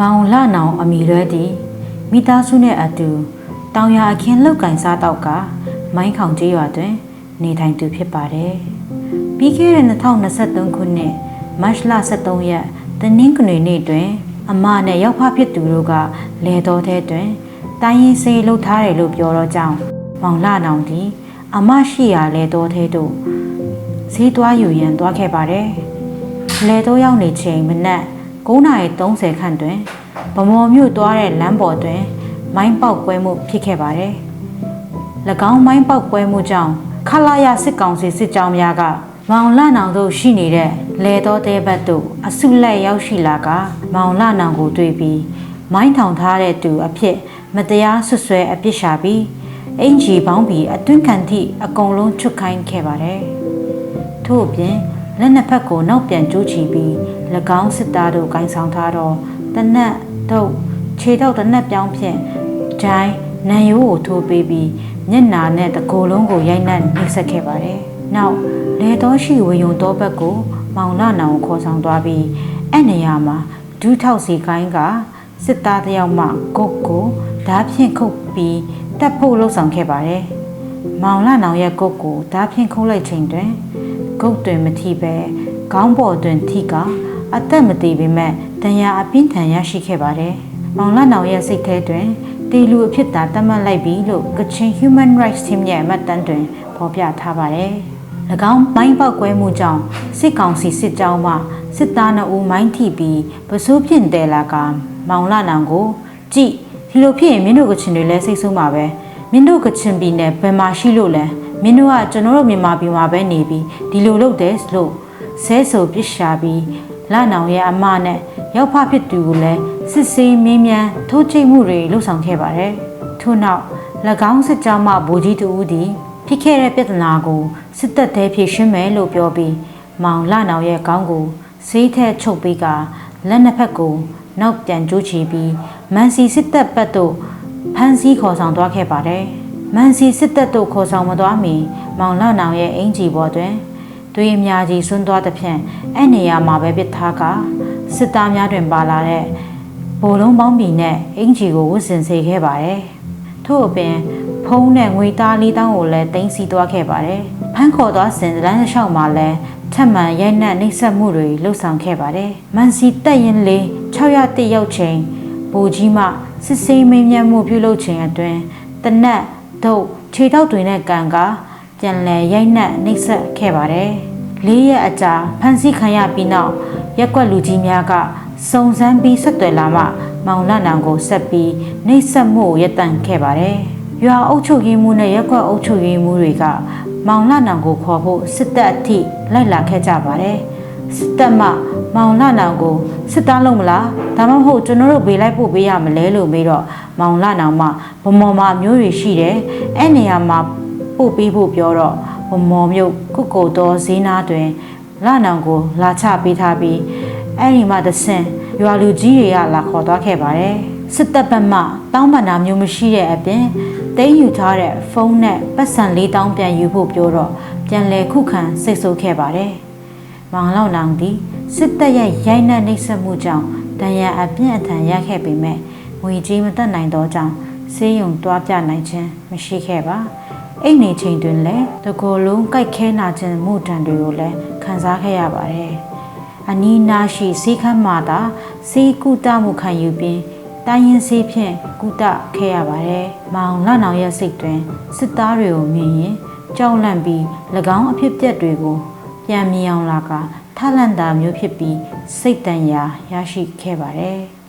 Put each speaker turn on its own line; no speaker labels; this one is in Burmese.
မောင်လနောင်အမိလွဲသည်မိသားစုနှင့်အတူတောင်ရအခင်းလောက်ကင်စားတော့ကမိုင်းခေါင်ကျေးရွာတွင် နေထိုင်သူဖြစ်ပါတယ်။ပြီးခဲ့တဲ့2023ခုနှစ်မတ်လ23ရက်တနင်္ဂနွေနေ့တွင် အမနဲ့ရောက်ဖဖြစ်သူတို့ကလေတော်ထဲတွင်တိုင်းရင်စေးလှုပ်ထားတယ်လို့ပြောတော့ကြောင်းမောင်လနောင်သည် အမရှိရာလေတော်ထဲသို့ဈေးသွားယူရန်သွားခဲ့ပါတယ်။လေတော်ရောက်နေချိန်မနက် 9:30ခန့်တွင်ဗမော်မြို့သွားတဲ့လမ်းပေါ်တွင် မိုင်းပေါက်ကွဲမှုဖြစ်ခဲ့ပါတယ်။၎င်းမိုင်းပေါက်ကွဲမှုကြောင့်ခလာရစစ်ကောင်စီစစ်ကြောင်းများကမောင်လနောင်တို့ရှိနေတဲ့လေတော်တဲဘက်သို့အစုလက်ရောက်ရှိလာကမောင်လနောင်ကိုတွေ့ပြီးမိုင်းထောင်ထားတဲ့သူအဖြစ်မတရားဆွဆွဲအပြစ်ရှာပြီးအင်ဂျီပေါင်းပြီးအတွင်းခံသည့်အကုန်လုံးချွတ်ခိုင်းခဲ့ပါတယ်။ထို့အပြင် လက်နှစ်ဖက်ကိုနောက်ပြန်ကျိုးချီပြီး၎င်းစစ်သားတို့ဂိုင်းဆောင်ထားတော့တနက်တော့ခြေတော့တနက်ပြောင်းဖြင့်ဂျိုင်းနန်ရိုးကိုထိုးပေးပြီးမျက်နာနဲ့တကိုယ်လုံးကိုရိုက်နှက်နှိပ်စက်ခဲ့ပါတယ်။နောက်လေတော်ရှိဝေယုံတော်ဘက်ကိုမောင်လာနောင်ကိုခေါ်ဆောင်သွားပြီးအဲ့နေရာမှာဒူးထောက်စီကိုင်းကစစ်သားတစ်ယောက်မှဂုတ်ကိုဓားဖြင့်ခုတ်ပြီးတက်ဖို့လှုံ့ဆော်ခဲ့ပါတယ်။မောင်လာနောင်ရဲ့ဂုတ်ကိုဓားဖြင့်ခုတ်လိုက်ချိန်တွင် ဂုတ်တွင်မထိပဲခေါင်းပေါ်တွင်ထိကအသက်မတည်ပေမဲ့ဒဏ်ရာအပြင်းထန်ရရှိခဲ့ပါတယ်။မောင်လာနောင်ရဲ့စိတ်ထဲတွင်တေလူအဖြစ်သာတတ်မှတ်လိုက်ပြီလို့ကချင် Human Rights Team ရဲ့အမှတ်တမ်းတွင်ဖော်ပြထားပါတယ်။၎င်းမိုင်းပေါက်ကွဲမှုကြောင့်စစ်ကောင်စီစစ်ကြောင်းမှစစ်သားနှအူမိုင်းထိပြီးပစိုးဖြင့်တဲလာကမောင်လာနောင်ကိုကြည့်ဒီလိုဖြစ်ရင်မင်းတို့ကချင်တွေလည်းစိတ်ဆိုးမှာပဲမင်းတို့ကချင်ပြည်နယ်ဘယ်မှာရှိလို့လဲ မင်းတို့ကကျွန်တော်တို့မြန်မာပြည်မှာပဲနေပြီးဒီလိုလုပ်တယ်လို့ဆဲဆိုပစ်ရှာပြီးလာနောင်ရဲ့အမနဲ့ရောက်ဖဖြစ်သူကိုလည်းစစ်ဆေးမင်းမြန်ထိုးချိတ်မှုတွေလှုပ်ဆောင်ခဲ့ပါတယ်ထို့နောက်၎င်းစစ်ကြောင်းမှဗိုလ်ကြီးတူဦးသည်ဖြစ်ခဲ့တဲ့ပြဿနာကိုစစ်တပ်သေးဖြေရှင်းမယ်လို့ပြောပြီးမောင်လာနောင်ရဲ့ခေါင်းကိုဆေးထက်ချုပ်ပြီးကလက်နှစ်ဖက်ကိုနောက်ပြန်ကျိုးချီပြီးမန်စီစစ်တပ်ဘက်သို့ဖမ်းဆီးခေါ်ဆောင်သွားခဲ့ပါတယ်။ မန်စီစစ်တပ်တို့ခေါ်ဆောင်မသွားမီမောင်လာနောင်ရဲ့အင်ဂျီပေါ်တွင်သွေးအများကြီးဆွန်းသွားသဖြင့်အဲ့နေရာမှာပဲပစ်ထားကစစ်သားများတွင်ပါလာတဲ့ဘိုလ်လုံးပေါင်းဘီနဲ့အင်ဂျီကိုဝတ်ဆင်စေခဲ့ပါတယ်။ထို့အပြင်ဖုံးနဲ့ငွေသားလေးတောင်းကိုလည်းတင်စီသွားခဲ့ပါတယ်။ဖမ်းခေါ်သွားစဉ်လမ်းလျှောက်မှာလည်းထပ်မံရိုက်နှက်နှိပ်စက်မှုတွေလှုပ်ဆောင်ခဲ့ပါတယ်။မန်စီတက်ရင်လေး601ရောက်ချိန်ဘူကြီးမှစစ်ဆေးမင်းမြတ်မှုပြုလုပ်ချိန်အတွင်းတနက် ဒုတ်ခြေထောက်တွေနဲ့ကန်ကပြန်လည်ရိုက်နှက်နှိပ်စက်ခဲ့ပါတယ်။လေးရက်အကြာဖမ်းဆီးခံရပြီးနောက်ရက်ကွက်လူကြီးများကစုံစမ်းပြီးဆက်သွယ်လာမှမောင်လနံကိုဆက်ပြီးနှိပ်စက်မှုရပ်တန့်ခဲ့ပါတယ်။ရွာအုပ်ချုပ်ရေးမှုနဲ့ရက်ကွက်အုပ်ချုပ်ရေးမှုတွေကမောင်လနံကိုခေါ်ဖို့စစ်တပ်အထိလိုက်လာခဲ့ကြပါတယ်။စစ်တပ်မှမောင်လနံကိုစစ်သားလုံးမလားဒါမှမဟုတ်ကျွန်တော်တို့ဘေးလိုက်ပို့ပေးရမလဲလို့မေးတော့မောင်လနံမှ ဗမော်မမျိုးတွေရှိတယ်။အဲ့နေရာမှာပို့ပေးဖို့ပြောတော့ဗမော်မျိုးကုတ်ကိုတော်ဈေးနာတွင်လနံကိုလာချပေးထားပြီးအဲ့ဒီမှာတဆင်ရွာလူကြီးတွေကလာခေါ်သွားခဲ့ပါတယ်စစ်တပ်ဘက်မှတောင်းပန်တာမျိုးမရှိတဲ့အပြင်တိန်းယူထားတဲ့ဖုန်းနဲ့ပတ်စံလေးတောင်းပြန်ယူဖို့ပြောတော့ပြန်လဲခုခံစိတ်ဆိုးခဲ့ပါတယ်မောင်လောက်နောင်သည်စစ်တပ်ရဲ့ရိုက်နှက်နှိပ်စက်မှုကြောင့်တန်ရန်အပြင်းအထန်ရခဲ့ပေမဲ့ငွေကြေးမတက်နိုင်သောကြောင့် ဆေးရုံတွားပြနိုင်ခြင်းမရှိခဲ့ပါအိတ်နေချိန်တွင်လည်းတကိုယ်လုံးကြိုက်ခဲနာခြင်းမှုတံတွေကိုလည်းခံစားခဲ့ရပါတယ်။အနီးနားရှိဆေးခန်းမှာသာဆေးကုသမှုခံယူပြီးတိုင်းရင်ဆေးဖြင့်ကုသခဲ့ရပါတယ်။မောင်လနောင်ရဲ့စိတ်တွင်စစ်သားတွေကိုမြင်ရင်ကြောက်လန့်ပြီး၎င်းအဖြစ်ပြက်တွေကိုပြန်မြင်အောင်လာကထလန့်တာမျိုးဖြစ်ပြီးစိတ်တန်ရာရရှိခဲ့ပါတယ်။